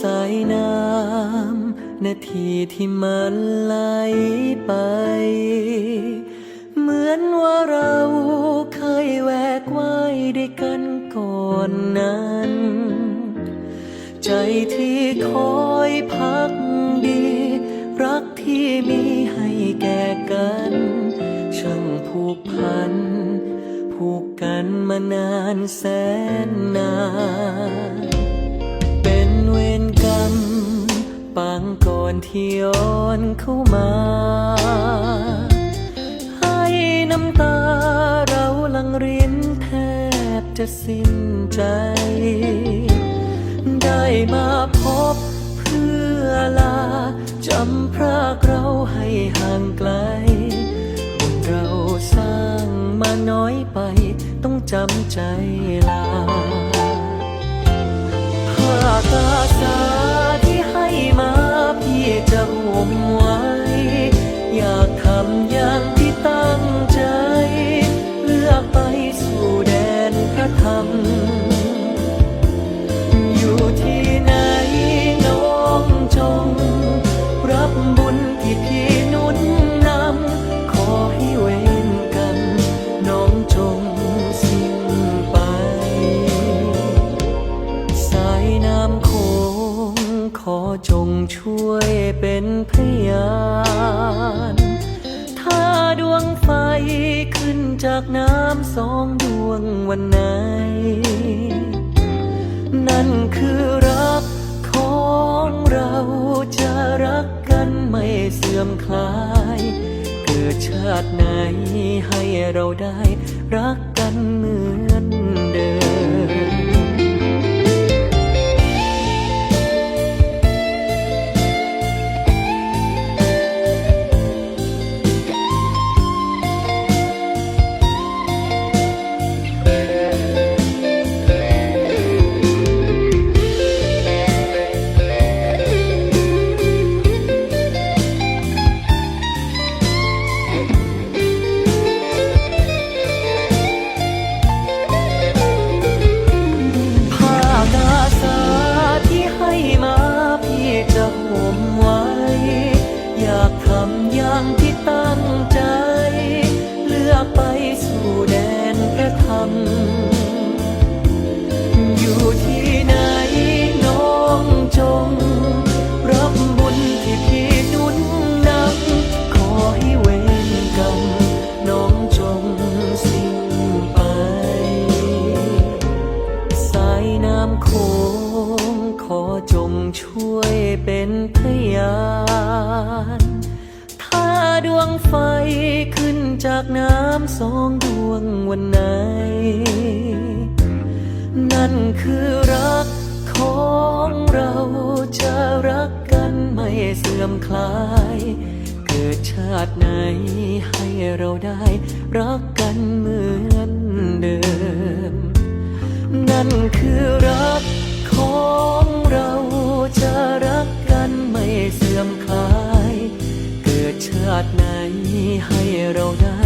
สายน้ำนาทีที่มันไหลไป เหมือนว่าเราเคยแวกว่ายด้วยกันก่อนนั้น ใจที่คอยพักดี รักที่มีให้แก่กัน ช่างผูกพัน ผูกกันมานานแสนนาน ที่ย้อนเข้ามา ให้น้ำตาเราลังรินแทบจะสิ้นใจ ได้มาพบเพื่อลาจำพรากเราให้ห่างไกลบุญเราสร้างมาน้อยไปต้องจำใจลา ช่วยเป็นพยานถ้าดวงไฟขึ้นจากน้ำสองดวงวันไหน นั่นคือรักของเราจะรักกันไม่เสื่อมคลาย เกิดชาติไหนให้เราได้รักกันเหมือ มไว้ อยากทำอย่างที่ตั้งใจ เลือกไปสู่แดนพระธรรม ช่วยเป็นพยานถ้าดวงไฟขึ้นจากน้ำสองดวงวันไหน นั่นคือรักของเราจะรักกันไม่เสื่อมคลาย เกิดชาติไหนให้เราได้ รักกันเหมือนเดิม นั่นคือรัก ให้เราได้รัก